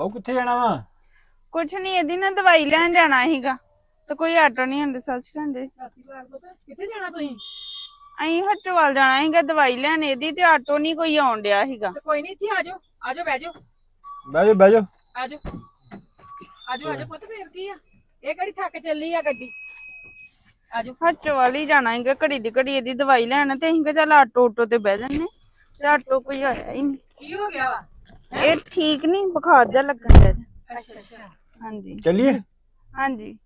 ਬਾਉ ਕਿੱਥੇ ਜਾਣਾ ਵਾ? ਕੁਛ ਨਹੀਂ ਇਹਦੀ ਨਾ ਦਵਾਈ ਲੈਣ ਜਾਣਾ ਸੀਗਾ। ਤੇ ਕੋਈ ਆਟੋ ਨਹੀਂ ਹੁੰਦੇ ਸੱਚ ਕਹਿੰਦੇ ਪੁੱਤ ਕਿੱਥੇ ਜਾਣਾ ਤੁਸੀਂ? ਅਸੀਂ ਹੱਟਵਾਲ ਜਾਣਾ ਸੀਗਾ ਦਵਾਈ ਲੈਣ ਇਹਦੀ ਤੇ ਆਟੋ ਨਹੀਂ ਕੋਈ ਆਉਣ ਡਿਆ ਸੀਗਾ। ਤੇ ਕੋਈ ਨਹੀਂ ਇੱਥੇ ਆ ਜਾਓ ਆ ਜਾਓ ਬਹਿ ਜਾਓ। ਬਹਿ ਜਾ ਬਹਿ ਜਾ ਆ ਜਾਓ ਆ ਜਾਓ ਆ ਜਾਓ ਪੁੱਤ ਫੇਰ ਕੀ ਆ? ਇਹ ਕਿਹੜੀ ਥੱਕ ਚੱਲੀ ਆ ਗੱਡੀ? ਆ ਜਾਓ। ਹੱਟਵਾਲ ਹੀ ਜਾਣਾ ਸੀਗਾ ਘੜੀ ਦੀ ਘੜੀ ਇਹਦੀ ਦਵਾਈ ਲੈਣ ਤੇ ਅਸੀਂ ਕਿਹਾ ਚੱਲ ਆਟੋ ਆਟੋ ਤੇ ਬਹਿ ਜੰਨੇ ਤੇ ਆਟੋ ਕੋਈ ਆਇਆ ਹੀ ਨਹੀਂ ਕੀ ਹੋ ਗਿਆ ਵਾ? ਇਹ ਠੀਕ ਨਹੀਂ ਬੁਖਾਰ ਜਿਹਾ ਲੱਗਣ ਡਿਆ ਜੀ। ਅੱਛਾ ਅੱਛਾ। ਹਾਂਜੀ। ਚੱਲੀਏ? ਹਾਂਜੀ।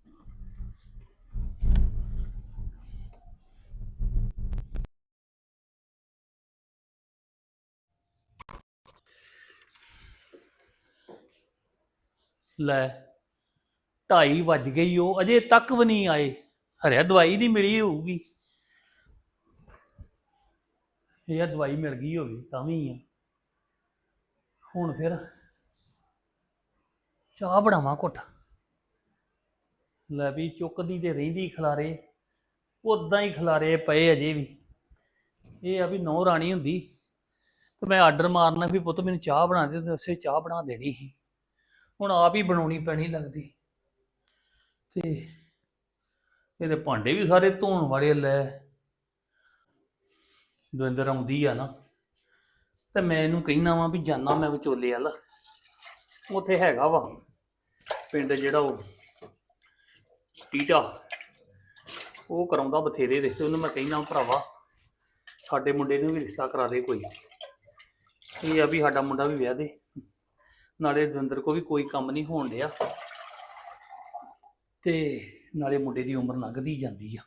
ਲੈ ਢਾਈ ਵੱਜ ਗਈ ਉਹ ਅਜੇ ਤੱਕ ਵੀ ਨਹੀਂ ਆਏ। ਹਰਿਆ ਦਵਾਈ ਨਹੀਂ ਮਿਲੀ ਹੋਊਗੀ। ਇਹ ਦਵਾਈ ਮਿਲ ਗਈ ਹੋਵੇ ਤਾਂ ਵੀ ਆ। ਹੁਣ ਫਿਰ ਚਾਹ ਬਣਾਵਾਂ ਘੁੱਟ। ਲੈ ਵੀ ਚੁੱਕਦੀ ਤੇ ਰਹਿੰਦੀ ਖਲਾਰੇ ਉਦਾਂ ਹੀ ਖਲਾਰੇ ਪਏ ਅਜੇ ਵੀ। ਇਹ ਆ ਵੀ ਨੌ ਰਾਣੀ ਹੁੰਦੀ, ਤੇ ਮੈਂ ਆਰਡਰ ਮਾਰਨਾ ਵੀ ਪੁੱਤ ਮੈਨੂੰ ਚਾਹ ਬਣਾ ਦੇ ਤੇ ਉਸੇ ਚਾਹ ਬਣਾ ਦੇਣੀ ਸੀ। ਹੁਣ ਆਪ ਹੀ ਬਣਾਉਣੀ ਪੈਣੀ ਲੱਗਦੀ। ਤੇ ਇਹਦੇ ਭਾਂਡੇ ਵੀ ਸਾਰੇ ਧੋਣ ਵਾਲੇ ਲੈ। ਦਵਿੰਦਰ ਆਉਂਦੀ ਆ ਨਾ। ਤੇ ਮੈਂ ਇਹਨੂੰ ਕਹਿਣਾ ਵਾਂ ਵੀ ਜਾਨਾ ਮੈਂ ਵਿਚੋਲੇ ਵੱਲ। ਉੱਥੇ ਹੈਗਾ ਵਾ ਪਿੰਡ ਜਿਹੜਾ ਉਹ ਟੀਟਾ। ਉਹ ਕਰਾਉਂਦਾ ਬਥੇਰੇ ਰਿਸ਼ਤੇ, ਉਹਨੂੰ ਮੈਂ ਕਹਿਣਾ ਭਰਾਵਾ, ਸਾਡੇ ਮੁੰਡੇ ਨੂੰ ਵੀ ਰਿਸ਼ਤਾ ਕਰਾ ਦੇ ਕੋਈ। ਇਹ ਆ ਵੀ ਸਾਡਾ ਮੁੰਡਾ ਵੀ ਵਿਆਹ ਦੇ। ਨਾਲੇ ਦਵਿੰਦਰ ਕੋ ਵੀ ਕੋਈ ਕੰਮ ਨਹੀਂ ਹੋਣ ਡਿਆ। ਤੇ ਨਾਲੇ ਮੁੰਡੇ ਦੀ ਉਮਰ ਲੰਘਦੀ ਜਾਂਦੀ ਆ।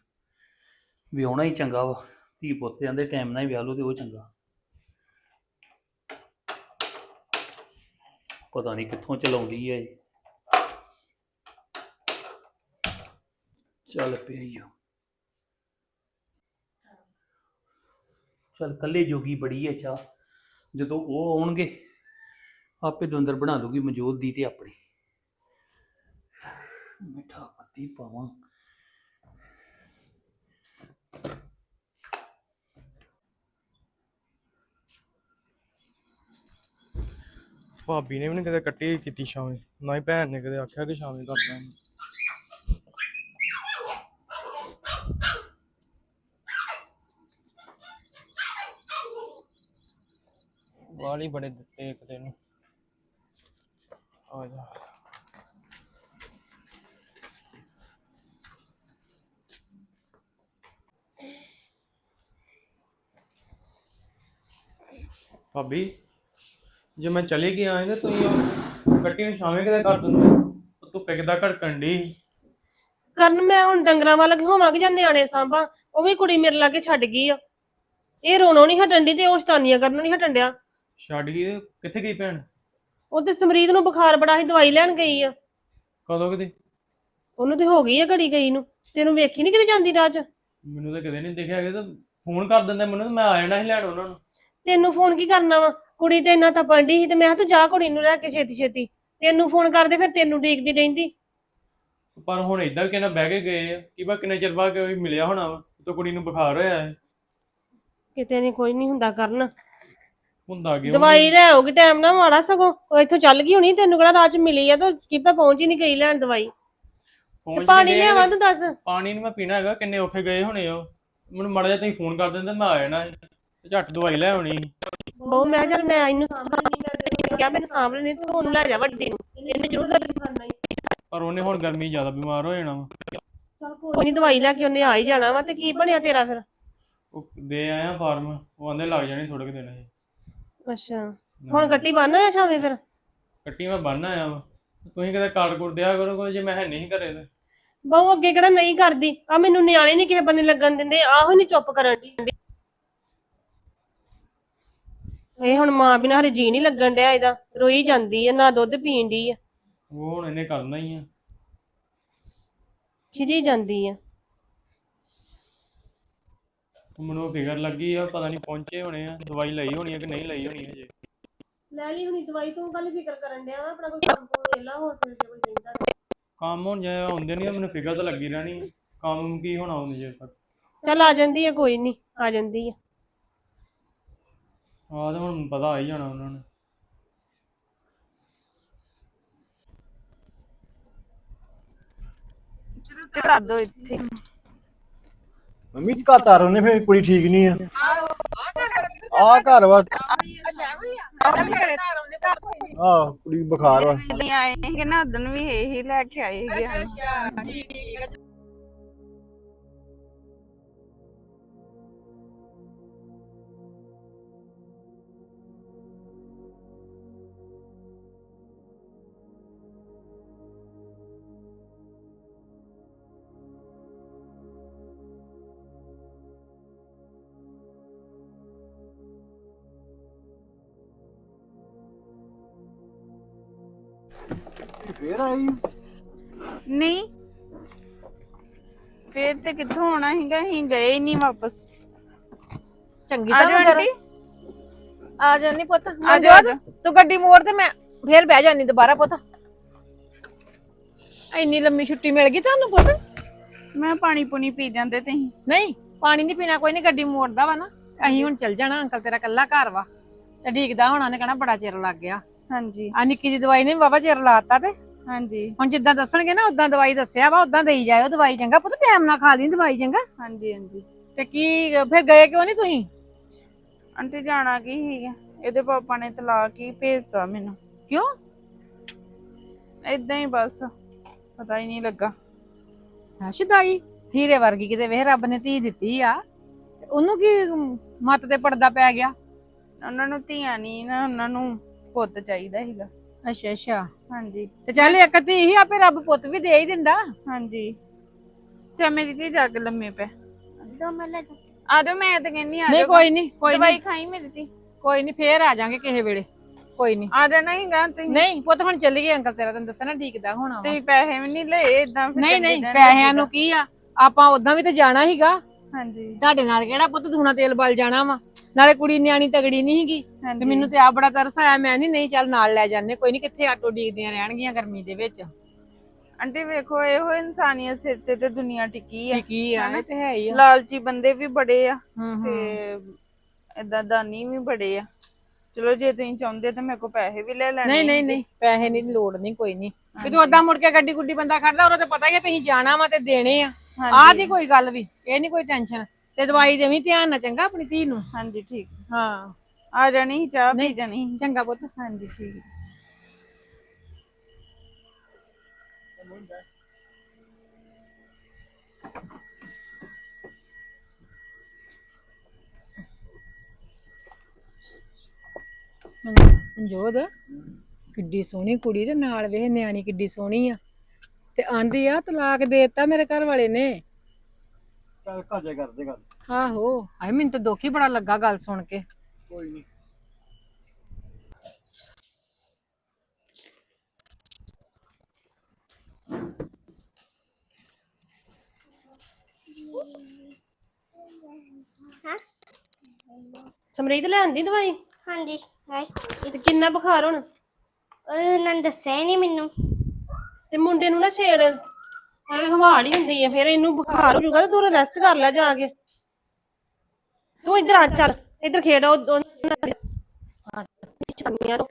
ਵਿਆਹੁਣਾ ਹੀ ਚੰਗਾ ਵਾ। ਧੀ ਪੁੱਤ ਜਾਂਦੇ ਟਾਈਮ ਨਾਲ ਹੀ ਵਿਆਹ ਲਓ ਤੇ ਉਹ ਚੰਗਾ। ਪਤਾ ਨਹੀਂ ਕਿੱਥੋਂ ਚਲਾਉਂਦੀ ਹੈ ਚੱਲ ਪਿਆ ਈ ਚੱਲ ਕੱਲੇ ਜੋਗੀ ਬੜੀ ਹੈ ਚਾਹ। ਜਦੋਂ ਉਹ ਆਉਣਗੇ, ਆਪੇ ਦਵਿੰਦਰ ਬਣਾ ਲੂਗੀ ਮਨਜੋਤ ਦੀ ਤੇ ਆਪਣੀ। ਮਿੱਠਾ ਪੱਤੀ ਪਾਵਾਂ। ਭਾਬੀ ਨੇ ਵੀ ਨਹੀਂ ਕਦੇ ਕੱਟੀ ਕੀਤੀ ਸ਼ਾਮੇ ਨਾ ਹੀ ਭੈਣ ਨੇ ਕਦੇ ਆਖਿਆ ਕਿ ਸ਼ਾਮੇ ਕਰਦਾ ਵਾਲੀ ਬੜੇ ਦਿੱਤੇ ਇੱਕ ਦਿਨ। ਆ ਜਾ। ਭਾਬੀ। ਜੇ ਮੈਂ ਚਲੇ ਗਿਆ ਆਏ ਨਾ ਤੁਸੀਂ ਕੱਟੀ ਨੂੰ ਸ਼ਾਮੇ ਕਿਤੇ ਕਰ ਦਿੰਦੇ ਉਹ ਧੁੱਪੇ ਕਿਦਾਂ ਘੜਕਣ ਦੀ ਕਰਨ ਮੈਂ ਹੁਣ ਡੰਗਰਾਂ ਵੱਲ ਕਿ ਹੋਵਾਂਗੇ ਜਾਂ ਨਿਆਣੇ ਸਾਂਭਾਂ ਉਹ ਵੀ ਕੁੜੀ ਮੇਰੇ ਲਾਗੇ ਛੱਡ ਗਈ ਆ। ਇਹ ਰੋਣੋਂ ਨਹੀਂ ਹਟਣ ਦੀ ਤੇ ਉਹ ਸ਼ਤਾਨੀਆਂ ਕਰਨੋਂ ਨਹੀਂ ਹਟਣ ਡਿਆ। ਛੱਡ ਗਈ ਕਿੱਥੇ ਗਈ ਭੈਣ? ਉਹ ਤੇ ਸਮਰੀਤ ਨੂੰ ਬੁਖਾਰ ਬੜਾ ਸੀ ਦਵਾਈ ਲੈਣ ਗਈ ਆ। ਕਦੋਂ ਕਿਤੇ? ਉਹਨੂੰ ਤੇ ਹੋ ਗਈ ਆ ਘੜੀ ਗਈ ਨੂੰ। ਤੈਨੂੰ ਵੇਖੀ ਨਹੀਂ ਕਿਤੇ ਜਾਂਦੀ ਰਾਹ 'ਚ? ਮੈਨੂੰ ਤਾਂ ਕਦੇ ਨਹੀਂ ਦੇਖਿਆ ਕਿ ਤਾਂ ਫੋਨ ਕਰ ਦਿੰਦੇ ਮੈਨੂੰ ਤਾਂ ਮੈਂ ਆ ਜਾਣਾ ਸੀ ਲੈਣ ਉਹਨਾਂ ਨੂੰ। ਤੈਨੂੰ ਫੋਨ ਕੀ ਕਰਨਾ ਵਾ? ਕੁੜੀ ਤੇ ਇੰਨਾ ਤਪਣ ਡਈ ਸੀ ਤੇ ਮੈਂ ਕਿਹਾ ਤੂੰ ਜਾ ਕੁੜੀ ਨੂੰ ਲੈ ਕੇ ਛੇਤੀ ਛੇਤੀ। ਤੈਨੂੰ ਫੋਨ ਕਰਦੇ ਫਿਰ ਤੈਨੂੰ ਡੀਕਦੀ ਰਹਿੰਦੀ। ਪਰ ਹੁਣ ਇਦਾਂ ਕਿਨਾਂ ਬਹਿ ਕੇ ਗਏ ਆ ਕਿ ਬਾ ਕਿੰਨੇ ਚਿਰ ਬਾਅਦ ਕੋਈ ਮਿਲਿਆ ਹੋਣਾ ਵਾ ਤਾਂ ਕੁੜੀ ਨੂੰ ਬੁਖਾਰ ਹੋਇਆ ਹੈ। ਕਿਤੇ ਨਹੀਂ ਕੋਈ ਨਹੀਂ ਹੁੰਦਾ ਕਰਨ। ਹੁੰਦਾ ਕਿ ਦਵਾਈ ਲੈ ਆਉਗੀ ਟਾਈਮ ਨਾਲ ਮਾੜਾ ਸਗੋਂ। ਉਹ ਇੱਥੋਂ ਚੱਲ ਗਈ ਹੋਣੀ ਤੈਨੂੰ ਕਿਹੜਾ ਰਾਹ 'ਚ ਮਿਲੀ ਆ ਤਾਂ ਕਿੱਦਾਂ ਪਹੁੰਚ ਹੀ ਨਹੀਂ ਗਈ ਲੈਣ ਦਵਾਈ। ਤੇ ਪਾਣੀ ਲਿਆਵਾਂ ਤੂੰ ਦੱਸ। ਪਾਣੀ ਨੂੰ ਮੈਂ ਪੀਣਾ ਹੈਗਾ ਕਿੰਨੇ ਔਖੇ ਗਏ ਹੋਣੇ ਉਹ ਮੈਨੂੰ ਮਾੜਾ ਤੁਸੀਂ ਫੋਨ ਕਰ ਦਿੰਦੇ ਮੈਂ ਆ ਜਾਣਾ ਸੀ। ਤੇ ਝੱਟ ਦਵਾਈ ਲੈ ਆਉਣੀ ਸੀ। ਬਹੁ ਮੈਂ ਚੱਲ ਮੈਂ ਇਹਨੂੰ ਤੈਨੂੰ ਕਿਹਾ ਮੈਨੂੰ ਸਾਂਭ ਲੈਣੀ ਤੂੰ ਉਹਨੂੰ ਲੈ ਜਾ ਵੱਡੀ ਨੂੰ। ਇਹਨੇ ਜ਼ਰੂਰ ਦਰਦ ਕਰਨਾ ਪਰ ਉਹਨੇ ਹੁਣ ਗਰਮੀ ਜ਼ਿਆਦਾ ਬਿਮਾਰ ਹੋ ਜਾਣਾ ਵਾ। ਕੋਈ ਨਹੀਂ ਦਵਾਈ ਲੈ ਕੇ ਉਹਨੇ ਆ ਹੀ ਜਾਣਾ ਵਾ ਤੇ ਕੀ ਬਣਿਆ ਤੇਰਾ ਫਿਰ? ਉਹ ਦੇ ਆਇਆ ਫਾਰਮ ਉਹ ਆਂਦੇ ਲੱਗ ਜਾਣੇ ਥੋੜੇ ਕਿ ਦਿਨ ਇਹ। ਅੱਛਾ। ਹੁਣ ਗੱਟੀ ਬੰਨ ਆ ਸ਼ਾਮੇ ਫਿਰ? ਕੱਟੀ ਮੈਂ ਬੰਨ ਆਇਆ ਵਾ। ਤੁਸੀਂ ਕਿਤੇ ਕਾਰਡ ਕੋਡ ਦਿਆ ਕਰੋ ਕੋਈ ਜੇ ਮੈਂ ਹੈ ਨਹੀਂ ਘਰੇ ਤੇ। ਬਹੁ ਅੱਗੇ ਕਿਹੜਾ ਨਹੀਂ ਕਰਦੀ। ਆ ਮੈਨੂੰ ਨਿਆਣੇ ਨਹੀਂ ਕਿਸੇ ਬੰਨੇ ਲੱਗਣ ਦਿੰਦੇ ਆਹੋ ਨਹੀਂ ਚੁੱਪ ਕਰਨ ਦੀ। ਇਹ ਹੁਣ ਮਾਂ ਬਿਨਾਂ ਹਰੇ ਜੀ ਨਹੀਂ ਲੱਗਣ ਡਿਆ ਇਹਦਾ। ਰੋਈ ਜਾਂਦੀ ਆ ਨਾ ਦੁੱਧ ਪੀਣ ਦੀ ਆ। ਉਹ ਹੁਣ ਇਹਨੇ ਕਰਨਾ ਹੀ ਆ। ਖਿਜੀ ਜਾਂਦੀ ਆ। ਮੈਨੂੰ ਫਿਕਰ ਲੱਗੀ ਆ ਪਤਾ ਨਹੀਂ ਪਹੁੰਚੇ ਹੋਣੇ ਆ ਦਵਾਈ ਲਈ ਹੋਣੀ ਆ ਕਿ ਨਹੀਂ ਲਈ ਹੋਣੀ ਹਜੇ। ਲੈ ਲਈ ਹੁਣੀ ਦਵਾਈ ਤੂੰ ਕੱਲ ਫਿਕਰ ਕਰਨ ਡਿਆ ਵਾ ਆਪਣਾ ਕੋਈ ਕੰਮ ਕੋਲ ਵੇਲਾ ਹੋਰ ਫਿਰ ਜੇ ਕੋਈ ਕਹਿੰਦਾ ਕੰਮ ਹੁਣ ਜੇ ਆਉਂਦੇ ਨਹੀਂ ਮੈਨੂੰ ਫਿਕਰ ਤਾਂ ਲੱਗੀ ਰਹਿਣੀ। ਕੰਮ ਕੀ ਹੋਣਾ ਉਹਨੇ ਜੇ ਤੱਕ। ਚੱਲ ਆ ਜਾਂਦੀ ਆ ਕੋਈ ਨਹੀਂ ਆ ਜਾਂਦੀ ਆ। ਆਹ ਤਾਂ ਹੁਣ ਪਤਾ ਆ ਹੀ ਜਾਣਾ ਉਹਨਾਂ ਨੂੰ। ਕਰ ਦੋ ਇੱਥੇ। ਮੰਮੀ ਜੀ ਘਰ ਤਾਰ ਉਹਨੇ ਫਿਰ ਕੁੜੀ ਠੀਕ ਨਹੀਂ ਆ। ਆ ਘਰ ਵਾ। ਆ ਕੁੜੀ ਬੁਖਾਰ ਵਾ। ਆਏ ਸੀ ਨਾ ਉਦੋਂ ਵੀ ਇਹੀ ਲੈ ਕੇ ਆਏ ਸੀਗੇ। ਫੇਰ ਆਈ ਨਹੀਂ। ਫੇਰ ਤੇ ਕਿੱਥੋਂ ਆਉਣਾ ਸੀਗਾ? ਅਸੀਂ ਗਏ ਹੀ ਨਹੀਂ ਵਾਪਸ। ਚੰਗੀ ਆ ਤਾਂ ਜਾਓ ਆਂਟੀ। ਆ ਜਾਨੀ ਪੁੱਤ ਆ ਜਾਓ। ਤੂੰ ਗੱਡੀ ਮੋੜ ਤੇ ਮੈਂ ਫੇਰ ਬਹਿ ਜਾਨੀ ਦੁਬਾਰਾ ਪੁੱਤ। ਇੰਨੀ ਲੰਮੀ ਛੁੱਟੀ ਮਿਲ ਗਈ ਤੁਹਾਨੂੰ ਪੁੱਤ? ਮੈਂ ਪਾਣੀ ਪੁਣੀ ਪੀ ਜਾਂਦੇ ਤੇ ਅਸੀਂ। ਨਹੀਂ ਪਾਣੀ ਨਹੀਂ ਪੀਣਾ ਕੋਈ ਨਹੀਂ ਗੱਡੀ ਮੋੜਦਾ ਵਾ ਨਾ। ਅਸੀਂ ਹੁਣ ਚੱਲ ਜਾਣਾ ਅੰਕਲ ਤੇਰਾ ਕੱਲਾ ਘਰ ਵਾ। ਤੇ ਢੀਕਦਾ ਹੋਣਾ ਨੇ ਕਹਣਾ ਬੜਾ ਚਿਰ ਲੱਗ ਗਿਆ। ਹਾਂਜੀ। ਆ ਨਿੱਕੀ ਦੀ ਦਵਾਈ ਨੇ ਬਾਬਾ ਚਿਰ ਲਾਤਾ ਤੇ। ਹਾਂਜੀ। ਹੁਣ ਜਿੱਦਾਂ ਦੱਸਣਗੇ ਨਾ ਉਦਾਂ ਦਵਾਈ ਦੱਸਿਆ ਵਾ ਉਦਾਂ ਦੇਈ ਜਾਇਓ ਦਵਾਈ ਚੰਗਾ। ਪੁੱਤ ਟਾਈਮ ਨਾਲ ਖਾ ਲਈ ਦਵਾਈ ਚੰਗਾ। ਹਾਂਜੀ ਹਾਂਜੀ। ਤੇ ਕੀ ਫਿਰ ਗਏ ਕਿਉਂ ਨਹੀਂ ਤੁਸੀਂ? ਆਂਟੀ ਜਾਣਾ ਕੀ ਸੀਗਾ? ਇਹਦੇ ਪਾਪਾ ਨੇ ਤਲਾਕ ਹੀ ਭੇਜਤਾ ਮੈਨੂੰ। ਕਿਉਂ? ਇਦਾਂ ਹੀ ਬਸ ਪਤਾ ਹੀ ਨਹੀਂ ਲੱਗਾ। ਹਾਂ ਸ਼ੁਦਾਈ। ਹੀਰੇ ਵਰਗੀ ਕਿਤੇ ਵੇਹ ਰੱਬ ਨੇ ਧੀ ਦਿੱਤੀ ਆ। ਉਹਨੂੰ ਕੀ ਮੱਤ ਤੇ ਪੜਦਾ ਪੈ ਗਿਆ? ਉਹਨਾਂ ਨੂੰ ਧੀਆਂ ਨਹੀਂ ਨਾ ਉਹਨਾਂ ਨੂੰ ਪੁੱਤ ਚਾਹੀਦਾ ਸੀਗਾ। ਅੱਛਾ ਅੱਛਾ। ਹਾਂਜੀ। ਤੇ ਚੱਲ ਇੱਕ ਧੀ ਹੀ ਆਪੇ ਰੱਬ ਪੁੱਤ ਵੀ ਦੇ ਹੀ ਦਿੰਦਾ। ਹਾਂਜੀ। ਤੇ ਮੇਰੀ ਧੀ ਜਾ ਕੇ ਲੰਮੇ ਪੈ। ਆ ਜਾਓ ਮੈਂ ਤਾਂ ਕਹਿੰਦੀ ਆ ਨਹੀਂ ਜਾਓ। ਕੋਈ ਨਹੀਂ ਕੋਈ ਦਵਾਈ ਨਹੀਂ। ਖਾਈ ਮੇਰੀ ਧੀ। ਕੋਈ ਨਹੀਂ ਫੇਰ ਆ ਜਾਾਂਗੇ ਕਿਸੇ ਵੇਲੇ। ਕੋਈ ਨਹੀਂ। ਆ ਜਾਣਾ ਹੀਗਾ ਤੁਸੀਂ। ਨਹੀਂ ਪੁੱਤ ਹੁਣ ਚੱਲੀਏ ਅੰਕਲ ਤੇਰਾ ਤੈਨੂੰ ਦੱਸਿਆ ਨਾ ਠੀਕਦਾ ਹੋਣਾ ਵਾ। ਤੁਸੀਂ ਪੈਸੇ ਵੀ ਨਹੀਂ ਲਏ ਇਦਾਂ ਫਿਰ ਨਹੀਂ ਨਹੀਂ ਪੈਸਿਆਂ। ਨੂੰ ਕੀ ਆ? ਆਪਾਂ ਉਦਾਂ ਵੀ ਤੇ ਜਾਣਾ ਸੀਗਾ ਹਾਂਜੀ। ਤੁਹਾਡੇ ਨਾਲ ਕਿਹੜਾ ਪੁੱਤ ਧੂਣਾ ਤੇਲ ਬਲ ਜਾਣਾ ਵਾ? ਨਾਲੇ ਕੁੜੀ ਨਿਆਣੀ ਤਗੜੀ ਨਹੀਂ ਸੀਗੀ। ਤੇ ਹਾਂਜੀ। ਮੈਨੂੰ ਤੇ ਆ ਬੜਾ ਤਰਸ ਆਇਆ। ਮੈਂ ਨਹੀਂ ਨਹੀਂ ਚੱਲ ਨਾਲ ਲੈ ਜਾਂਦੇ। ਕੋਈ ਨਹੀਂ ਕਿੱਥੇ ਆਟੋ ਡੀਕਦੀਆਂ ਰਹਿਣਗੀਆਂ ਗਰਮੀ ਦੇ ਵਿੱਚ? ਆਂਟੀ ਵੇਖੋ ਇਹੋ ਇਨਸਾਨੀਅਤ ਸਿਰ ਤੇ ਤੇ ਦੁਨੀਆ ਟਿਕੀ ਆ। ਕੀ ਆ ਇਹ ਤੇ ਹੈ ਹੀ ਆ। ਲਾਲਚੀ ਬੰਦੇ ਵੀ ਬੜੇ ਆ ਹੂੰ ਹੂੰ। ਤੇ ਏਦਾਂ ਦਾਨੀ ਵੀ ਬੜੇ ਆ। ਚਲੋ ਜੇ ਤੁਸੀਂ ਚਾਹੁੰਦੇ ਤਾਂ ਮੇਰੇ ਕੋਲ ਪੈਸੇ ਵੀ ਲੈ ਲੈਣੇ ਨਹੀਂ ਨਹੀਂ ਨਹੀਂ ਪੈਸੇ ਨਹੀਂ ਲੋੜ ਨਹੀਂ ਕੋਈ ਨਹੀਂ ਕਿਤੇ ਉਦਾਂ ਮੁੜ ਕੇ ਗੱਡੀ ਗੁੱਡੀ ਬੰਦਾ ਖੜਦਾ ਉਹਦਾ ਤੇ ਪਤਾ ਹੀ ਆ ਵੀ ਅਸੀਂ ਜਾਣਾ ਵਾ ਤੇ ਦੇਣੇ ਆ। ਆਹ ਦੀ ਕੋਈ ਗੱਲ ਵੀ ਇਹ ਨਹੀਂ ਕੋਈ ਟੈਨਸ਼ਨ ਤੇ ਦਵਾਈ ਦੇਵੀਂ ਧਿਆਨ ਨਾਲ ਚੰਗਾ ਆਪਣੀ ਧੀ ਨੂੰ। ਹਾਂਜੀ ਠੀਕ। ਹਾਂ। ਆ ਜਾਣੀ ਸੀ, ਚਾਹ ਪੀ ਜਾਣੀ ਸੀ। ਚੰਗਾ ਪੁੱਤ। ਹਾਂਜੀ ਠੀਕ। ਮਨਜੋਤ ਕਿੱਡੀ ਸੋਹਣੀ ਕੁੜੀ ਤੇ ਨਾਲ ਵੇਖ ਨਿਆਣੀ ਕਿੱਡੀ ਸੋਹਣੀ ਆ। ਤੇ ਆਂਦੀ ਆ ਤਲਾਕ ਦੇ ਦਿੱਤਾ ਮੇਰੇ ਘਰ ਵਾਲੇ ਨੇ। ਚੱਲ ਘਰ ਜਾ ਕਰਦੇ ਗੱਲ। ਆਹੋ ਆਏ ਮੈਨੂੰ ਤਾਂ ਦੁੱਖ ਹੀ ਬੜਾ ਲੱਗਾ ਗੱਲ ਸੁਣ ਕੇ। ਕੋਈ ਨਹੀਂ ਸਮਰੀਤ ਲੈ ਆਂਦੀ ਦਵਾਈ? ਹਾਂਜੀ ਹਾਏ ਤੇ ਕਿੰਨਾ ਬੁਖਾਰ ਹੁਣ? ਉਹਨਾਂ ਨੇ ਦੱਸਿਆ ਹੀ ਨਹੀਂ ਮੈਨੂੰ। ਤੇ ਮੁੰਡੇ ਨੂੰ ਨਾ ਛੇੜ ਐਵੇਂ ਹਵਾੜ ਹੀ ਹੁੰਦੀ ਹੈ ਫਿਰ ਇਹਨੂੰ ਬੁਖਾਰ ਹੋ ਜਾਊਗਾ ਤੇ ਤੂੰ ਰੈਸਟ ਕਰ ਲੈ ਜਾ ਕੇ ਤੂੰ ਇੱਧਰ ਆ ਚੱਲ ਇੱਧਰ ਖੇਡ ਉਹ ਉਹਨਾਂ ਨਾਲ। ਹਾਂ, ਨਿਸ਼ਾਨੀਆਂ ਤੋਂ।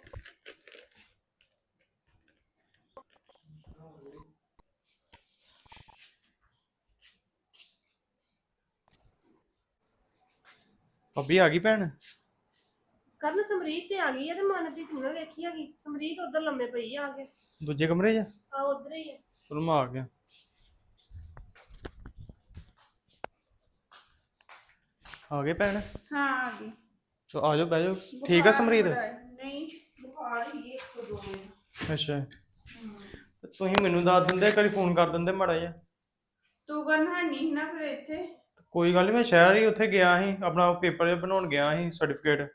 ਭਾਬੀ ਆ ਗਈ ਭੈਣ ਕਰਨ ਸਮਰੀਤ ਤੇ ਆ ਗਈ ਹੈ ਤੇ ਮਨਪ੍ਰੀਤ ਨੂੰ ਵੇਖੀ ਆ ਗਈ। ਸਮਰੀਤ ਉਧਰ ਲੰਮੇ ਪਈ ਆ ਕੇ। ਦੂਜੇ ਕਮਰੇ 'ਚ? ਆ ਉਧਰ ਹੀ ਹੈ ਚਲੋ ਮੈਂ ਆ ਗਿਆ। ਆ ਗਏ ਭੈਣ? ਹਾਂ ਆ ਗਈ। ਚਲੋ ਆ ਜਾਓ ਬਹਿ ਜਾਓ। ਠੀਕ ਆ ਸਮਰੀਤ? ਨਹੀਂ ਬੁਖਾਰ ਹੀ ਇੱਕ ਦੋ ਦਿਨ। ਅੱਛਾ। ਤੇ ਤੁਸੀਂ ਮੈਨੂੰ ਦੱਸ ਦਿੰਦੇ ਕਦੀ ਫੋਨ ਕਰ ਦਿੰਦੇ ਮਾੜਾ ਜਿਹਾ। ਤੂੰ ਕਰਨਾ ਨਹੀਂ ਨਾ ਫਿਰ ਇੱਥੇ? ਕੋਈ ਗੱਲ ਨਹੀਂ ਮੈਂ ਸ਼ਹਿਰ ਹੀ ਉੱਥੇ ਗਿਆ ਸੀ। ਆਪਣਾ ਪੇਪਰ ਜਿਹਾ ਬਣਾਉਣ ਗਿਆ ਸੀ ਸਰਟੀਫਿਕੇਟ।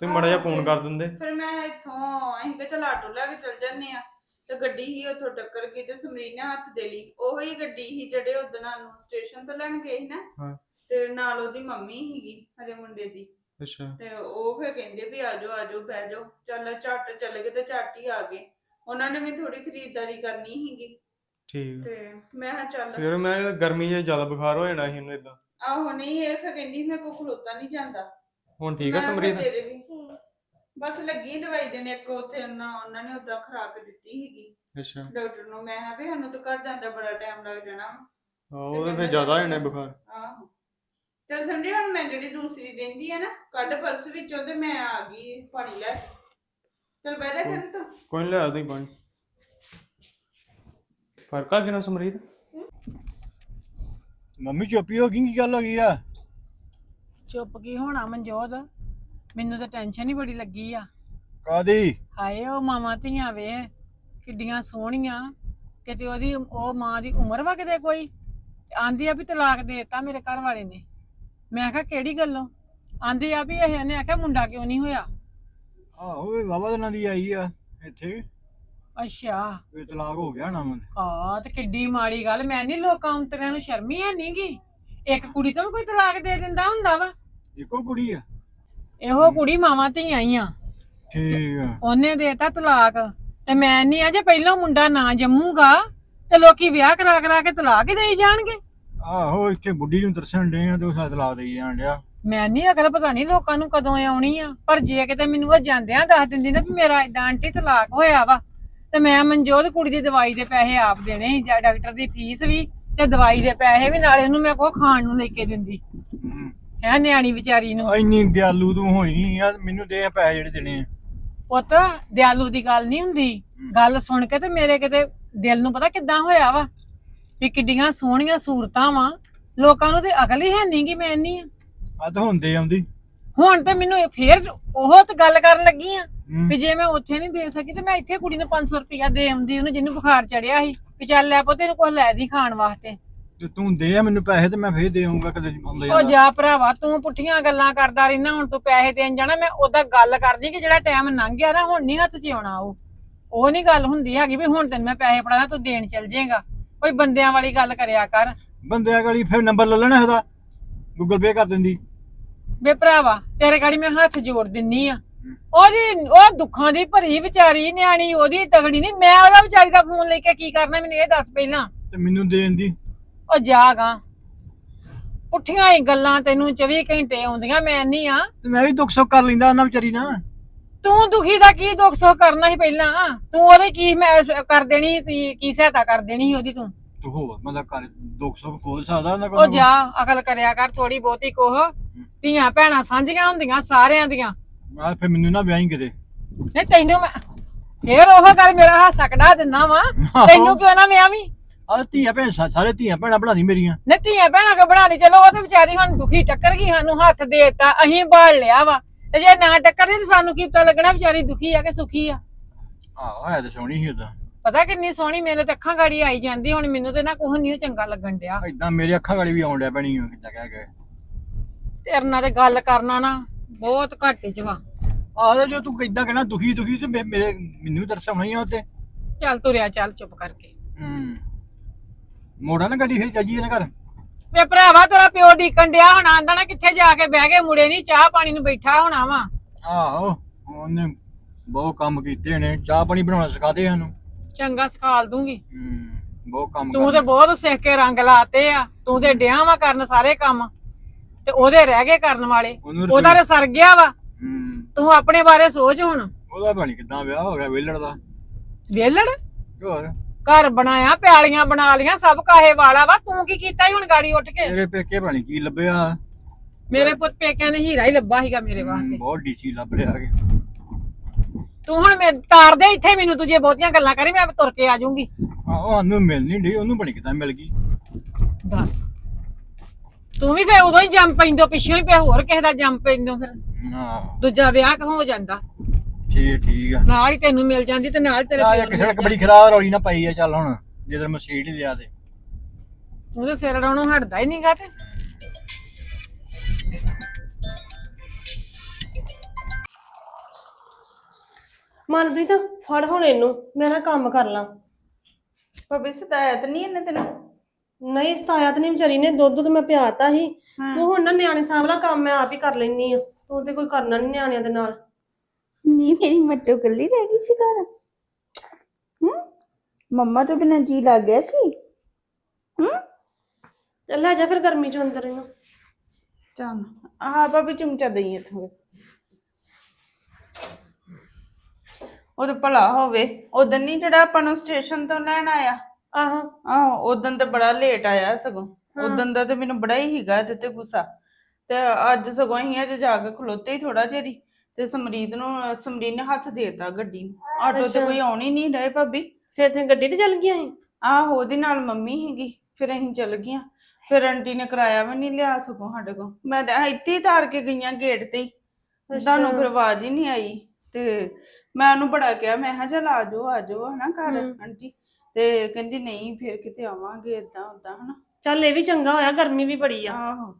ਤੁਸੀਂ ਮਾੜਾ ਜਿਹਾ ਫੋਨ ਕਰ ਦਿੰਦੇ। ਫਿਰ ਮੈਂ ਇੱਥੋਂ ਅਸੀਂ ਕਿ ਚਲ ਆਟੋ ਲੈ ਕੇ ਚੱਲ ਜੰਨੇ ਆ ਤੇ ਗੱਡੀ ਹੀ ਉੱਥੋਂ ਟੱਕਰ ਗਈ ਤੇ ਸਮਰੀਤ ਨੇ ਹੱਥ ਦੇ ਲਈ। ਉਹੀ ਗੱਡੀ ਹੀ ਜਿਹੜੇ ਉਦੋਂ ਨੂੰ ਸਟੇਸ਼ਨ ਤੋਂ ਲੈਣ ਗਏ ਸੀ ਨਾ। ਹਾਂ। ਤੇ ਨਾਲ ਉਹਦੀ ਮੰਮੀ ਸੀਗੀ ਹਰੇ ਮੁੰਡੇ ਦੀ। ਅੱਛਾ। ਤੇ ਉਹ ਫਿਰ ਕਹਿੰਦੇ ਵੀ ਆਜੋ ਆਜੋ ਬਹਿ ਜਾਓ। ਚੱਲ ਝੱਟ ਚੱਲ ਗਏ ਤੇ ਝੱਟ ਹੀ ਆ ਗਏ। ਉਹਨਾਂ ਨੇ ਵੀ ਥੋੜੀ ਖਰੀਦਦਾਰੀ ਕਰਨੀ ਸੀਗੀ। ਠੀਕ। ਤੇ ਮੈਂ ਕਿਹਾ ਚੱਲ ਫਿਰ ਮੈਂ ਗਰਮੀ 'ਚ ਜ਼ਿਆਦਾ ਬੁਖਾਰ ਹੋ ਜਾਣਾ ਸੀ ਇਹਨੂੰ ਇਦਾਂ ਆਹੋ ਨਹੀਂ ਇਹ ਫਿਰ ਕਹਿੰਦੀ ਮੇਰੇ ਕੋਲ ਖਲੋਤਾ ਨਹੀਂ ਜਾਂਦਾ। ਹੁਣ ਠੀਕ ਆ ਮੈਂ ਕਿਹਾ ਸਮਰੀਤ ਤੇਰੇ ਵੀ ਬਸ ਲੱਗੀ ਦਵਾਈ ਦੇਣ ਇੱਕ ਉੱਥੇ ਉਹਨਾਂ ਉਹਨਾਂ ਨੇ ਉਦਾਂ ਖੁਰਾਕ ਦਿੱਤੀ ਸੀਗੀ। ਅੱਛਾ। ਡਾਕਟਰ ਨੂੰ ਮੈਂ ਕਿਹਾ ਵੀ ਸਾਨੂੰ ਤਾਂ ਘਰ ਜਾਂਦਾ ਬੜਾ ਟਾਈਮ ਲੱਗ ਜਾਣਾ। ਆਹੋ ਉਹਦੇ ਫਿਰ ਜ਼ਿਆਦਾ ਹੋਣੇ ਬੁਖਾਰ। ਆਹੋ। ਚਲ ਸੰਡੇ ਹੁਣ ਮੈਂ ਜਿਹੜੀ ਦੂਸਰੀ ਰਹਿੰਦੀ ਆ ਨਾ ਕੱਢ ਪਰਸ ਵਿੱਚੋਂ ਤੇ ਮੈਂ ਆ ਗਈ ਪਾਣੀ ਲੈ ਕੇ। ਚਲ ਬਹਿ ਜਾ ਕਰਨ ਤੂੰ ਕੋਈ ਨੀ ਲਿਆ ਦੇ ਪਾਣੀ। ਫ਼ਰਕ ਆ ਕਿਨਾ ਸਮਰੀਤ? ਮੰਮੀ ਚੁੱਪੀ ਹੋ ਗਈ ਕੀ ਗੱਲ ਹੋ ਗਈ ਆ? ਚੁੱਪ ਕੀ ਹੋਣਾ ਮਨਜੋਤ? ਮੈਨੂੰ ਤਾਂ ਟੈਨਸ਼ਨ ਹੀ ਬੜੀ ਲੱਗੀ ਆ। ਕਾਦੀ ਹਾਏ ਉਹ ਮਾਵਾਂ ਧੀਆਂ ਵੇ ਕਿੱਡੀਆਂ ਸੋਹਣੀਆਂ। ਕਿਤੇ ਉਹਦੀ ਉਹ ਮਾਂ ਦੀ ਉਮਰ ਵਾ ਕਿਤੇ ਕੋਈ? ਆਂਦੀ ਆ ਵੀ ਤਲਾਕ ਦੇਤਾ ਮੇਰੇ ਘਰ ਵਾਲੇ ਨੇ। ਮੈਂ ਕਿਹਾ ਕਿਹੜੀ ਗੱਲੋਂ? ਆਂਦੀ ਆ ਵੀ ਇਹ ਨੇ ਆਖਿਆ ਮੁੰਡਾ ਕਿਉਂ ਨਹੀਂ ਹੋਇਆ? ਆਹੋ ਇਹ ਵਾਵਾ ਦਿਨਾਂ ਦੀ ਆਈ ਆ ਇੱਥੇ। ਅੱਛਾ। ਇਹ ਤਲਾਕ ਹੋ ਗਿਆ ਨਾ ਮਨ ਹਾਂ ਤੇ ਕਿੱਡੀ ਮਾੜੀ ਗੱਲ। ਮੈਂ ਨਹੀਂ ਲੋਕਾਂ ਉਤਰਿਆਂ ਨੂੰ ਸ਼ਰਮੀ ਹੈ ਨਹੀਂਗੀ ਇੱਕ ਕੁੜੀ ਤੋਂ ਵੀ ਕੋਈ ਤਲਾਕ ਦੇ ਦਿੰਦਾ ਹੁੰਦਾ ਵਾ। ਇੱਕੋ ਕੁੜੀ ਆ। ਇਹੋ ਕੁੜੀ ਮਾਵਾਂ ਧੀਆਂ ਹੀ ਆ। ਠੀਕ ਆ। ਉਹਨੇ ਦੇਤਾ ਤਲਾਕ। ਤੇ ਮੈਂ ਨਹੀਂ ਆ ਜੇ ਪਹਿਲਾਂ ਮੁੰਡਾ ਨਾ ਜੰਮੂਗਾ ਤੇ ਲੋਕੀ ਵਿਆਹ ਕਰਾ ਕਰਾ ਕੇ ਤਲਾਕ ਹੀ ਦੇਈ ਜਾਣਗੇ। ਆਹੋ ਇੱਥੇ ਬੁੱਢੀ ਨੂੰ ਤਰਸਣ ਡੇ ਆ ਤੇ ਉਹ ਸਾਥ ਤਲਾਕ ਦੇਈ ਜਾਣ ਡਿਆ। ਮੈਂ ਨਹੀਂ ਅਕਲ ਪਤਾ ਨਹੀਂ ਲੋਕਾਂ ਨੂੰ ਕਦੋਂ ਆਉਣੀ ਆ। ਪਰ ਜੇ ਕਿਤੇ ਮੈਨੂੰ ਉਹ ਜਾਂਦਿਆਂ ਦੱਸ ਦਿੰਦੀ ਨਾ ਵੀ ਮੇਰਾ ਇਦਾਂ ਆਂਟੀ ਤਲਾਕ ਹੋਇਆ ਵਾ ਤੇ ਮੈਂ ਮਨਜੋਤ ਕੁੜੀ ਦੀ ਦਵਾਈ ਦੇ ਪੈਸੇ ਆਪ ਦੇਣੇ ਸੀ ਜਾਂ ਡਾਕਟਰ ਦੀ ਫੀਸ ਵੀ ਤੇ ਦਵਾਈ ਦੇ ਪੈਸੇ ਵੀ ਨਾਲੇ ਉਹਨੂੰ ਮੈਂ ਕੋ ਖਾਣ ਨੂੰ ਲੈ ਕੇ ਦਿੰਦੀ। ਹੂੰ। ਨਿਆਣੀ ਵਿਚਾਰੀ ਨੂੰ। ਇੰਨੀ ਦਿਆਲੂ ਤੂੰ ਹੋਈ ਆ ਮੈਨੂੰ ਦੇ ਪੈਸੇ ਜਿਹੜੇ ਦੇਣੇ ਆ। ਪੁੱਤ ਦਿਆਲੂ ਦੀ ਗੱਲ ਨਹੀਂ ਹੁੰਦੀ। ਗੱਲ ਸੁਣ ਕੇ ਤੇ ਮੇਰੇ ਕਿਤੇ ਦਿਲ ਨੂੰ ਪਤਾ ਕਿੱਦਾਂ ਹੋਇਆ ਵਾ ਵੀ ਕਿੱਡੀਆਂ ਸੋਹਣੀਆਂ ਸੂਰਤਾਂ ਵਾ। ਲੋਕਾਂ ਨੂੰ ਤੇ ਅਕਲ ਹੀ ਹੈ ਨਹੀਂ ਕਿ ਮੈਂ ਨਹੀਂ ਆ। ਆ ਤਾਂ ਹੁੰਦੇ ਆਉਂਦੀ। ਹੁਣ ਤੇ ਮੈਨੂੰ ਇਹ ਫੇਰ ਉਹ ਤੇ ਗੱਲ ਕਰਨ ਲੱਗੀ ਆ। ਵੀ ਜੇ ਮੈਂ ਉੱਥੇ ਨਹੀਂ ਦੇ ਸਕੀ ਤੇ ਮੈਂ ਇੱਥੇ ਕੁੜੀ ਨੂੰ 500 ਰੁਪਇਆ ਦੇ ਆਉਂਦੀ ਉਹਨੂੰ ਜਿਹਨੂੰ ਬੁਖਾਰ ਚੜਿਆ ਸੀ ਵੀ ਚੱਲ ਲੈ ਪੁੱਤ ਇਹਨੂੰ ਕੁਝ ਲੈ ਦੀ ਖਾਣ ਵਾਸਤੇ। ਤੇ ਤੂੰ ਦੇ ਮੈਨੂੰ ਪੈਸੇ ਤੇ ਮੈਂ ਫੇਰ ਦੇ ਆਉਂਗਾ ਕਦੇ ਆਉਂਦੇ ਉਹ ਜਾ ਭਰਾਵਾ ਤੂੰ ਪੁੱਠੀਆਂ ਗੱਲਾਂ ਕਰਦਾ ਰਹਿਣਾ ਹੁਣ ਤੂੰ ਪੈਸੇ ਦੇਣ ਜਾਣਾ ਮੈਂ ਉਹਦਾ ਗੱਲ ਕਰਦੀ ਕਿ ਜਿਹੜਾ ਟਾਈਮ ਲੰਘ ਗਿਆ ਨਾ ਹੁਣ ਨਹੀਂ ਹੱਥ 'ਚ ਆਉਣਾ ਉਹ। ਉਹ ਨਹੀਂ ਗੱਲ ਹੁੰਦੀ ਹੈਗੀ ਵੀ ਹੁਣ ਤੈਨੂੰ ਮੈਂ ਪੈਸੇ ਫੜਾਣਾ ਤੂੰ ਦੇਣ ਚੱਲ ਜਾਏਗਾ। ਕੋਈ ਬੰਦਿਆਂ ਵਾਲੀ ਗੱਲ ਕਰਿਆ ਕਰ। ਬੰਦਿਆਂ ਗਲੀ ਫਿਰ ਨੰਬਰ ਲੈ ਲੈਣਾ ਉਹਦਾ ਗੂਗਲ ਪੇ ਕਰ ਦਿੰਦੀ। ਵੇ ਭਰਾਵਾ ਤੇਰੇ ਗਾੜੀ ਮੈਂ ਹੱਥ ਜੋੜ ਦਿੰਨੀ ਆ। ਉਹਦੀ ਉਹ ਦੁੱਖਾਂ ਦੀ ਭਰੀ ਵਿਚਾਰੀ ਨਿਆਣੀ ਉਹਦੀ ਤਗੜੀ ਨਹੀਂ ਮੈਂ ਉਹਦਾ ਵਿਚਾਰੀ ਦਾ ਫੋਨ ਲੈ ਕੇ ਕੀ ਕਰਨਾ ਮੈਨੂੰ ਇਹ ਦੱਸ ਪਹਿਲਾਂ। ਤੇ ਮੈਨੂੰ ਦੇਣ ਦੀ। ਉਹ ਜਾਗਾ ਪੁੱਠੀਆਂ ਹੀ ਗੱਲਾਂ ਤੈਨੂੰ 24 ਘੰਟੇ ਆਉਂਦੀਆਂ ਮੈਂ ਨਹੀਂ ਆ। ਤੇ ਮੈਂ ਵੀ ਦੁੱਖ ਸੁੱਖ ਕਰ ਲੈਂਦਾ ਉਹਨਾਂ ਵਿਚਾਰੀ ਨਾਲ। ਤੂੰ ਦੁਖੀ ਦਾ ਕੀ ਦੁੱਖ ਸੁੱਖ ਕਰਨਾ ਸੀ ਪਹਿਲਾਂ? ਤੂੰ ਉਹਦੇ ਕੀ ਮੈਂ ਸ- ਕਰ ਦੇਣੀ ਤੀ- ਕੀ ਸਹਾਇਤਾ ਕਰ ਦੇਣੀ ਸੀ ਉਹਦੀ ਤੂੰ? ਤੂੰ ਹੋਰ ਮਤਲਬ ਕਰ ਦੁੱਖ ਸੁੱਖ ਖੋਲ ਸਕਦਾ ਉਹਨਾਂ ਉਹ ਕੋਲ ਜਾ ਅਕਲ ਕਰਿਆ ਕਰ ਥੋੜੀ ਬਹੁਤੀ ਕੋਹ ਧੀਆਂ ਭੈਣਾਂ ਸਾਂਝੀਆਂ ਹੁੰਦੀਆਂ ਸਾਰਿਆਂ ਦੀਆਂ। ਆ ਫਿਰ ਮੈਨੂੰ ਨਾ ਵਿਆਹੀ ਕਿਤੇ। ਨਹੀਂ ਤੈਨੂੰ ਮੈਂ ਫੇਰ ਉਹ ਕਰ ਮੇਰਾ ਹਾਸਾ ਕਢਾ ਦਿੰਦਾ ਵਾ। ਤੈਨੂੰ ਕਿਉਂ ਨਾ ਮੈਂ ਵੀ ਆ ਧੀਆਂ ਭੈਣ ਸਾਰੇ ਧੀਆਂ ਭੈਣਾਂ ਬਣਾ ਦੀ ਮੇਰੀਆਂ। ਨਹੀਂ ਧੀਆਂ ਭੈਣਾਂ ਕੋ ਬਣਾ ਲਈ ਚਲੋ ਉਹ ਤੇ ਵਿਚਾਰੀ ਹੁਣ ਦੁਖੀ ਟੱਕਰ ਗਈ ਸਾਨੂੰ ਹੱਥ ਦੇਤਾ ਅਸੀਂ ਬਾਲ ਲਿਆ ਵਾ। ਤੇ ਜੇ ਨਾ ਟੱਕਰਦੀ ਤੇ ਸਾਨੂੰ ਕੀ ਪਤਾ ਲੱਗਣਾ ਵਿਚਾਰੀ ਦੁਖੀ ਆ ਕਿ ਸੁਖੀ ਆ। ਆਹ ਹੈ ਤਾਂ ਸੋਹਣੀ ਸੀ ਉਦਾਂ। ਪਤਾ ਕਿੰਨੀ ਸੋਹਣੀ ਮੇਰੇ ਤੇ ਅੱਖਾਂ ਗਾੜੀ ਆਈ ਜਾਂਦੀ ਹੁਣ ਮੈਨੂੰ ਤੇ ਨਾ ਕੁਝ ਨਹੀਂ ਚੰਗਾ ਲੱਗਣ ਡਿਆ। ਇਦਾਂ ਮੇਰੇ ਅੱਖਾਂ ਵਾਲੀ ਵੀ ਆਉਣ ਡਿਆ ਪੈਣੀ ਹੋ ਕਿੱਦਾਂ ਕਹਿ ਗਏ ਤੇਰੇ ਨਾਲ ਤੇ ਗੱਲ ਕਰਨਾ ਨਾ ਬਹੁਤ ਘੱਟ ਚ ਵਾ ਆਹ ਜੋ ਤੂੰ ਕਿੱਦਾਂ ਕਹਿਣਾ ਦੁਖੀ ਦੁਖੀ ਤੇ ਮੇ- ਮੇਰੇ ਮੈਨੂੰ ਵੀ ਤਰਸ ਆਉਣਾ ਹੀ ਆ ਉੱਤੇ। ਚੱਲ ਤੁਰਿਆ ਚੱਲ ਚੁੱਪ ਕਰਕੇ। ਹੂੰ। ਮੋੜਾ ਨਾ ਗੱਡੀ ਫੇਰ ਚੱਜੀ ਨਾ ਘਰ। ਵੇ ਭਰਾਵਾ ਤੇਰਾ ਪਿਓ ਡੀਕਣ ਡਿਆ ਹੁਣ ਆਂਦਾ ਨਾ ਕਿੱਥੇ ਜਾ ਕੇ ਬਹਿ ਗਏ ਮੁੜੇ ਨਹੀਂ ਚਾਹ ਪਾਣੀ ਨੂੰ ਬੈਠਾ ਹੋਣਾ ਵਾ। ਆਹੋ ਉਹਨੇ ਬਹੁਤ ਕੰਮ ਕੀਤੇ ਨੇ ਚਾਹ ਪਾਣੀ ਬਣਾਉਣਾ ਸਿਖਾਦੇ ਸਾਨੂੰ। ਚੰਗਾ ਸਿਖਾਲ ਦੂੰਗੀ। ਬਹੁਤ ਕੰਮ ਤੂੰ ਤੇ। ਬਹੁਤ ਸਿੱਖ ਕੇ ਰੰਗ ਲਾਤੇ ਆ ਤੂੰ ਤੇ ਡਿਆ ਵਾ ਕਰਨ ਸਾਰੇ ਕੰਮ ਤੇ ਉਹਦੇ ਰਹਿ ਗਏ ਕਰਨ ਵਾਲੇ ਉਹਨੂੰ ਉਹਦਾ ਤੇ ਸਰ ਗਿਆ ਵਾ। ਹੂੰ। ਤੂੰ ਆਪਣੇ ਬਾਰੇ ਸੋਚ ਹੁਣ। ਉਹਦਾ ਬਣੀ ਕਿੱਦਾਂ ਵਿਆਹ ਹੋ ਗਿਆ ਵੇਲੜ ਦਾ। ਵੇਲੜ ਹੋਰ? ਘਰ ਬਣਾਇਆ ਪਿਆਲੀਆਂ ਬਣਾ ਲੀਆਂ ਸਭ ਕਾਹੇ ਵਾਲਾ ਵਾ। ਤੂੰ ਕੀ ਕੀਤਾ ਈ ਹੁਣ ਗਾੜੀ ਉੱਠ ਕੇ? ਤੇਰੇ ਪੇਕੇ ਬਣੀ ਕੀ ਲੱਭਿਆ। ਮੇਰੇ ਪੁੱਤ ਪੇਕਿਆਂ ਨੇ ਹੀਰਾ ਹੀ ਲੱਭਾ ਸੀਗਾ ਮੇਰੇ ਵਾਸਤੇ। ਬਹੁਤ ਡੀਸੀ ਲੱਭ ਲਿਆ ਕੇ। ਤੂੰ ਹੁਣ ਮੈਂ ਤਾਰ ਦੇ ਇੱਥੇ ਮੈਨੂੰ ਤੂੰ ਜੇ ਬਹੁਤੀਆਂ ਗੱਲਾਂ ਕਰੀ ਮੈਂ ਤੁਰ ਕੇ ਆ ਜਾਊਂਗੀ। ਆਹੋ ਸਾਨੂੰ ਮਿਲ ਨਹੀਂ ਢੀ ਉਹਨੂੰ ਬਣੀ ਕਿੱਦਾਂ ਮਿਲ ਗਈ। ਦੱਸ। ਤੂੰ ਵੀ ਫੇ ਉਦੋਂ ਹੀ ਜੰਮ ਪੈਂਦੋ ਪਿੱਛੋਂ ਹੀ ਫੇ ਹੋਰ ਕਿਸੇ ਦਾ ਜੰਮ ਪੈਂਦੋ ਫਿਰ। ਦੂਜਾ ਵਿਆਹ ਹੋ ਜਾਂਦਾ। ਠੀਕ ਠੀਕ ਆ। ਨਾਲ ਹੀ ਤੈਨੂੰ ਮਿਲ ਜਾਂਦੀ ਤੇ ਨਾਲ ਹੀ ਤੇਰੇ ਆ ਪਿਓ ਇੱਕ ਨੂੰ ਸੜਕ ਮਿਲ ਬੜੀ ਖਰਾਬ ਰੌਲੀ ਨਾ ਪਈ ਆ ਚੱਲ ਹੁਣ ਜਦੋਂ ਮੈਂ ਸੀਟ ਹੀ ਲਿਆ ਤੇ। ਤੂੰ ਤੇ ਸਿਰ ਡਾਉਣੋਂ ਹਟਦਾ ਹੀ ਨਹੀਂਗਾ ਤੇ। ਮਨਪ੍ਰੀਤ ਫੜ ਹੁਣ ਇਹਨੂੰ ਮੈਂ ਨਾ ਕੰਮ ਕਰ ਲਾਂ। ਭਾਬੀ ਸਤਾਇਆ ਤਾਂ ਨਹੀਂ ਇਹਨੇ ਤੈਨੂੰ? ਨਹੀਂ ਸਤਾਇਆ ਤਾਂ ਨਹੀਂ ਵਿਚਾਰੀ ਨੇ ਦੁੱਧ ਤੇ ਮੈਂ ਪਿਆਤਾ ਸੀ। ਤੂੰ ਹੁਣ ਨਾ ਨਿਆਣੇ ਸਾਂਭਲਾ ਕੰਮ ਮੈਂ ਆਪ ਹੀ ਕਰ ਲੈਣੀ ਆ। ਤੂੰ ਤੇ ਕੋਈ ਕਰਨਾ ਨਹੀਂ ਨਿਆਣਿਆਂ ਦੇ ਨਾਲ। ਨੀ ਮੇਰੀ ਮੱਟੋ ਕੱਲੀ ਰਹਿ ਗਈ ਸੀ ਘਰ। ਹੂੰ? ਮੰਮਾ ਤੋਂ ਬਿਨਾਂ ਜੀ ਲੱਗ ਗਿਆ ਸੀ? ਹੂੰ? ਚੱਲ ਲੈ ਜਾ ਫਿਰ ਗਰਮੀ ਚ ਅੰਦਰ ਇਹਨੂੰ। ਚੱਲ ਆਹ ਭਾਬੀ ਚਮਚਾ ਦਈ ਇੱਥੋਂ। ਉਹ ਤਾਂ ਭਲਾ ਹੋਵੇ ਉਦੋਂ ਨਹੀਂ ਜਿਹੜਾ ਆਪਾਂ ਨੂੰ ਸਟੇਸ਼ਨ ਤੋਂ ਲੈਣ ਆਇਆ? ਆਹੋ। ਆਹੋ ਉਦੋਂ ਤੇ ਬੜਾ ਲੇਟ ਆਇਆ ਸਗੋਂ। ਉਦੋਂ ਦਾ ਤੇ ਮੈਨੂੰ ਬੜਾ ਹੀ ਹੀਗਾ ਇਹਦੇ ਤੇ ਗੁੱਸਾ। ਤੇ ਅੱਜ ਸਗੋਂ ਅਸੀਂ ਅੱਜ ਜਾ ਕੇ ਖਲੋਤੇ ਹੀ ਥੋੜਾ ਚਿਰ ਹੀ। ਤੇ ਸਮਰੀਤ ਨੂੰ ਸਮਰੀਤ ਨੇ ਹੱਥ ਦੇਤਾ ਗੱਡੀ ਨੂੰ। ਆਟੋ ਤੇ। ਕੋਈ ਆਉਣ ਹੀ ਨਹੀਂ ਰਹੇ ਭਾਬੀ। ਫਿਰ ਤੁਸੀਂ ਗੱਡੀ ਤੇ ਚੱਲ ਗਈਆਂ ਸੀ? ਆਹੋ ਉਹਦੇ ਨਾਲ ਮੰਮੀ ਸੀਗੀ। ਫਿਰ ਅਸੀਂ ਚੱਲ ਗਈਆਂ। ਫਿਰ ਆਂਟੀ ਨੇ ਕਿਰਾਇਆ ਵੀ ਨਹੀਂ ਲਿਆ ਸਗੋਂ ਸਾਡੇ ਕੋਲ। ਮੈਂ ਤਾਂ ਇੱਥੇ ਹੀ ਤਾਰ ਕੇ ਗਈਆਂ ਗੇਟ ਤੇ ਹੀ। ਤੁਹਾਨੂੰ ਫਿਰ ਆਵਾਜ਼ ਹੀ ਨਹੀਂ ਆਈ। ਤੇ ਮੈਂ ਉਹਨੂੰ ਬੜਾ ਕਿਹਾ ਮੈਂ ਕਿਹਾ ਚੱਲ ਆ ਜਾਓ ਆ ਜਾਓ ਹਨਾ ਘਰ। ਆਂਟੀ। ਤੇ ਕਹਿੰਦੀ ਨਹੀਂ ਫਿਰ ਕਿਤੇ ਆਵਾਂਗੇ ਇਦਾਂ ਉਦਾਂ ਹਨਾ? ਚੱਲ ਇਹ ਵੀ ਚੰਗਾ ਹੋਇਆ ਗਰਮੀ ਵੀ ਬੜੀ ਆ। ਆਹੋ।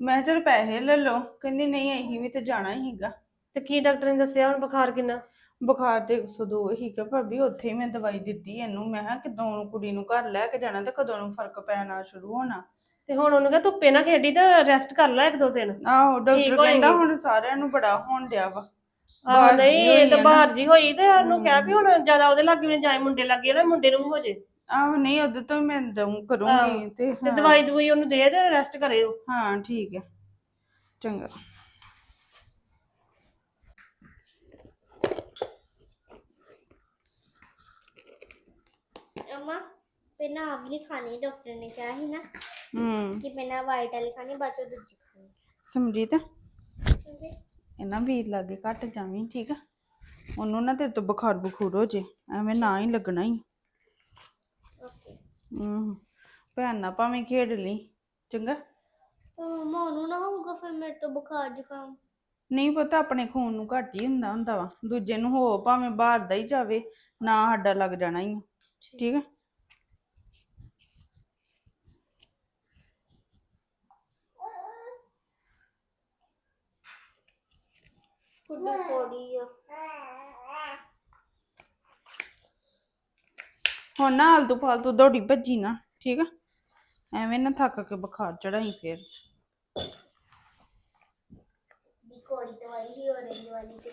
ਮੈਂ ਚੱਲ ਪੈਸੇ ਲੈ ਲਓ। ਕਹਿੰਦੀ ਨਹੀਂ ਅਸੀਂ ਵੀ ਤੇ ਜਾਣਾ ਹੀ ਹੈਗਾ। ਤੇ ਕੀ ਡਾਕਟਰ ਨੇ ਦੱਸਿਆ ਹੁਣ ਬੁਖਾਰ ਕਿੰਨਾ ਬੁਖਾਰ ਤੇ 102 ਹੀਗਾ ਭਾਬੀ ਉੱਥੇ ਹੀ ਮੈਂ ਦਵਾਈ ਦਿੱਤੀ ਇਹਨੂੰ ਮੈਂ ਕਿਹਾ ਕਦੋਂ ਕੁੜੀ ਨੂੰ ਘਰ ਲੈ ਕੇ ਜਾਣਾ ਤੇ ਕਦੋਂ ਨੂੰ ਫ਼ਰਕ ਪੈਣਾ ਸ਼ੁਰੂ ਹੋਣਾ ਤੇ ਹੁਣ ਉਹਨੂੰ ਕਹ ਧੁੱਪੇ ਨਾ ਖੇਡੀ ਤੇ ਰੈਸਟ ਕਰ ਲੈ ਇੱਕ ਦੋ ਦਿਨ ਆਹੋ ਡਾਕਟਰ ਕਹਿੰਦਾ। ਹੁਣ ਸਾਰਿਆਂ ਨੂੰ ਬੜਾ ਹੋਣ ਡਿਆ ਵਾ ਬਾਹਰ ਨਹੀਂ ਇਹ ਤਾਂ ਆ। ਬਾਹਰ ਜੀ ਹੋਈ ਤੇ ਉਹਨੂੰ ਕਹਿ ਵੀ ਹੁਣ ਜ਼ਿਆਦਾ ਉਹਦੇ ਲੱਗੇ ਵੀ ਜਾਏ ਮੁੰਡੇ ਲੱਗੇ ਨਾ ਮੁੰਡੇ ਨੂੰ ਹੋ ਜੇ ਆਹੋ ਨਹੀਂ ਉਦੋਂ ਤੋਂ ਹੀ ਮੈਂ ਦਊਂ। ਕਰੂੰਗੀ ਤੇ ਤੇ ਹਾਂ। ਦਵਾਈ ਦਵਾਈ ਉਹਨੂੰ ਦੇ ਤੇ ਰੈਸਟ ਕਰੇ ਉਹ ਹਾਂ ਠੀਕ ਹੈ ਚੰਗਾ ਪਹਿਲਾਂ ਆਵਲੀ ਖਾਣੀ ਡਾਕਟਰ ਨੇ ਕਿਹਾ ਸੀ ਨਾ ਹੂੰ। ਕਿ ਪਹਿਲਾਂ ਵਾਈਟ ਵਾਲੀ ਖਾਣੀ ਬਾਅਦ ਚੋਂ ਦੂਜੀ ਖਾਣੀ। ਇਹਨਾਂ ਵੀਰ ਲਾਗੇ ਘੱਟ ਜਾਵੀਂ ਠੀਕ ਆ? ਉਹਨੂੰ ਨਾ ਤੇਰੇ ਤੋਂ ਬੁਖਾਰ ਬਖੂਰ ਹੋ ਜੇ ਐਵੇਂ ਨਾ ਹੀ ਲੱਗਣਾ ਹੀ। ਓਕੇ। ਹੂੰ। ਭੈਣ ਭਾਵੇਂ ਖੇਡ ਲਈ ਚੰਗਾ? ਤਾਂ ਮਮਾ ਉਹਨੂੰ ਨਾ ਹੋਊਗਾ ਫਿਰ ਮੇਰੇ ਤੋਂ ਬੁਖਾਰ ਜ਼ੁਕਾਮ। ਨਹੀਂ ਪਤਾ ਆਪਣੇ ਖੂਨ ਨੂੰ ਘੱਟ ਹੀ ਹੁੰਦਾ ਹੁੰਦਾ ਵਾ। ਦੂਜੇ ਨੂੰ ਹੋ ਭਾਵੇਂ ਬਾਹਰ ਦਾ ਹੀ ਜਾਵੇ ਨਾ ਸਾਡਾ ਲੱਗ ਜਾਣਾ ਹੀ। ਠੀਕ ਆ? ਕੁੱਡੀ ਕੋੜੀ ਆ। ਹੁਣ ਨਾ ਆਲਤੂ ਫਾਲਤੂ ਦੌੜੀ ਭੱਜੀ ਨਾ ਠੀਕ ਆ? ਐਵੇਂ ਨਾ ਥੱਕ ਕੇ ਬੁਖਾਰ ਚੜਾਈ ਫੇਰ। ਦੀ ਕੋੜੀ ਦਵਾਈ ਹੀ ਔਰੰਜ ਵਾਲੀ ਤੇ।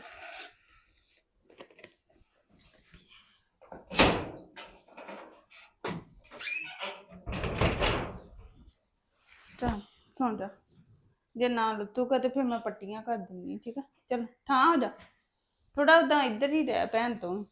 ਚੱਲ ਸੌਂ ਜਾ। ਜੇ ਨਾ ਲੱਤੂਗਾ ਤੇ ਫਿਰ ਮੈਂ ਪੱਟੀਆਂ ਕਰ ਦਿੰਦੀ ਹਾਂ, ਠੀਕ ਆ? ਚਲ ਥਾਂ ਹੋ ਜਾ। ਥੋੜਾ ਉਦਾਂ ਇਧਰ ਹੀ ਰਹਿ ਭੈਣ ਤੋਂ।